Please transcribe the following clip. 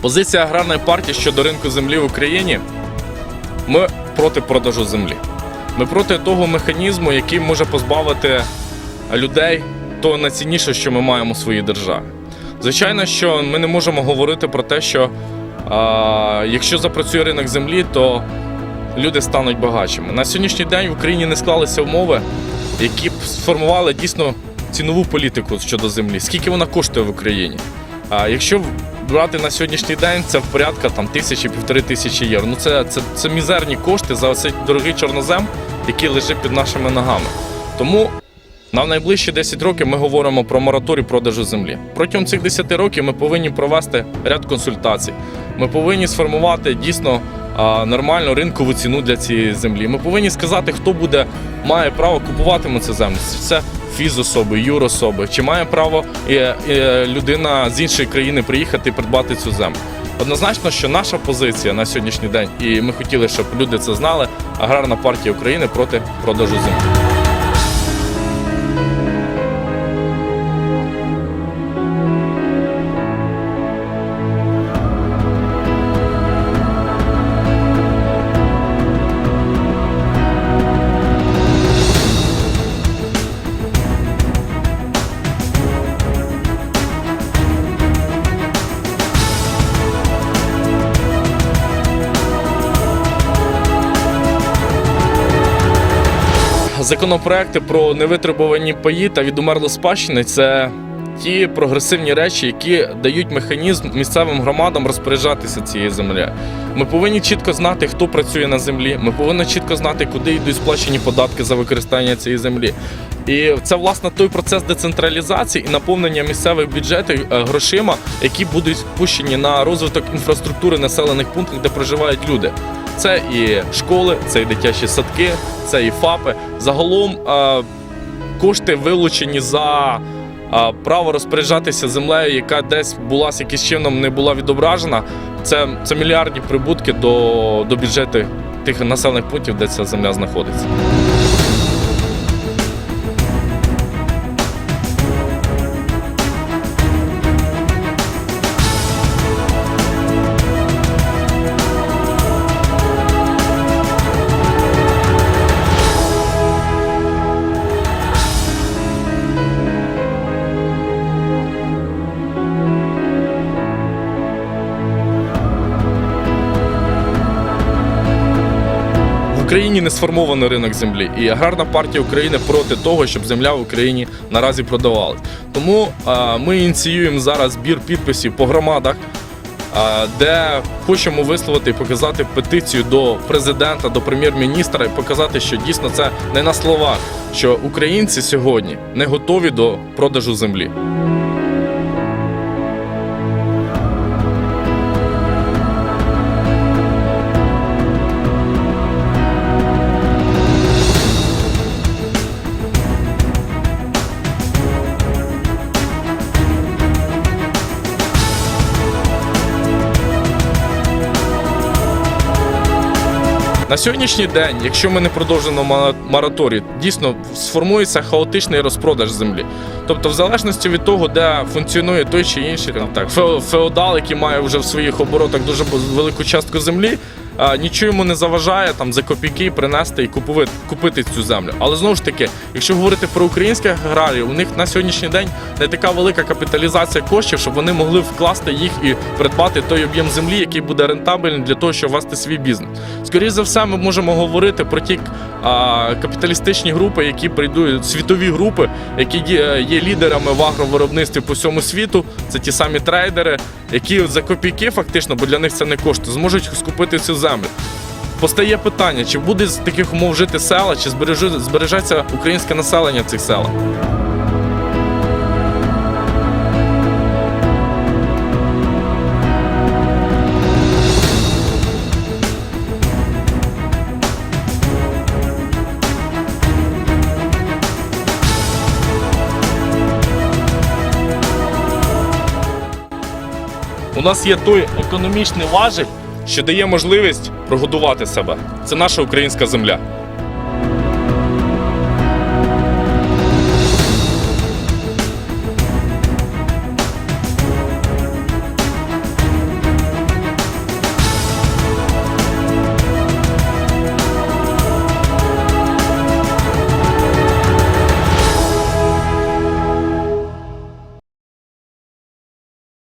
Позиція аграрної партії щодо ринку землі в Україні. Ми проти продажу землі. Ми проти того механізму, який може позбавити людей того найцінніше, що ми маємо у своїй державі. Звичайно, що ми не можемо говорити про те, що а, якщо запрацює ринок землі, то люди стануть багатшими. На сьогоднішній день в Україні не склалися умови, які б сформували дійсно цінову політику щодо землі. Скільки вона коштує в Україні? А якщо брати на сьогоднішній день, це в порядка там тисячі півтори тисячі євро. Ну це, це, це мізерні кошти за цей дорогий чорнозем, який лежить під нашими ногами. Тому на найближчі 10 років ми говоримо про мораторій продажу землі. Протягом цих 10 років ми повинні провести ряд консультацій. Ми повинні сформувати дійсно нормальну ринкову ціну для цієї землі. Ми повинні сказати, хто буде має право купувати цю землю. Це фізособи, юрособи, чи має право е, е, людина з іншої країни приїхати і придбати цю землю. Однозначно, що наша позиція на сьогоднішній день, і ми хотіли, щоб люди це знали, аграрна партія України проти продажу землі. Законопроекти про невитребувані паї та відумерлі спадщини це ті прогресивні речі, які дають механізм місцевим громадам розпоряджатися цією землею. Ми повинні чітко знати, хто працює на землі. Ми повинні чітко знати, куди йдуть сплачені податки за використання цієї землі. І це власне той процес децентралізації і наповнення місцевих бюджетів е, грошима, які будуть спущені на розвиток інфраструктури населених пунктів, де проживають люди. Це і школи, це і дитячі садки, це і ФАПи. Загалом е, кошти вилучені за е, право розпоряджатися землею, яка десь була з якимось чином не була відображена. Це, це мільярдні прибутки до, до бюджету тих населених пунктів, де ця земля знаходиться. Україні не сформований ринок землі, і аграрна партія України проти того, щоб земля в Україні наразі продавалась. Тому ми ініціюємо зараз збір підписів по громадах, де хочемо висловити і показати петицію до президента, до прем'єр-міністра і показати, що дійсно це не на словах, що українці сьогодні не готові до продажу землі. На сьогоднішній день, якщо ми не продовжимо мораторій, дійсно сформується хаотичний розпродаж землі. Тобто, в залежності від того, де функціонує той чи інший там, феодал, який має вже в своїх оборотах дуже велику частку землі, нічого йому не заважає там за копійки принести і купувати, купити цю землю. Але знову ж таки, якщо говорити про українських аграріїв, у них на сьогоднішній день не така велика капіталізація коштів, щоб вони могли вкласти їх і придбати той об'єм землі, який буде рентабельний для того, щоб вести свій бізнес. Скоріше за все, ми можемо говорити про ті а, капіталістичні групи, які прийдуть, світові групи, які є, лідерами в агровиробництві по всьому світу. Це ті самі трейдери, які за копійки, фактично, бо для них це не коштує, зможуть скупити цю землю. Постає питання, чи буде з таких умов жити села, чи збережу- збережеться українське населення цих селах. У нас є той економічний важіль, що дає можливість прогодувати себе. Це наша українська земля.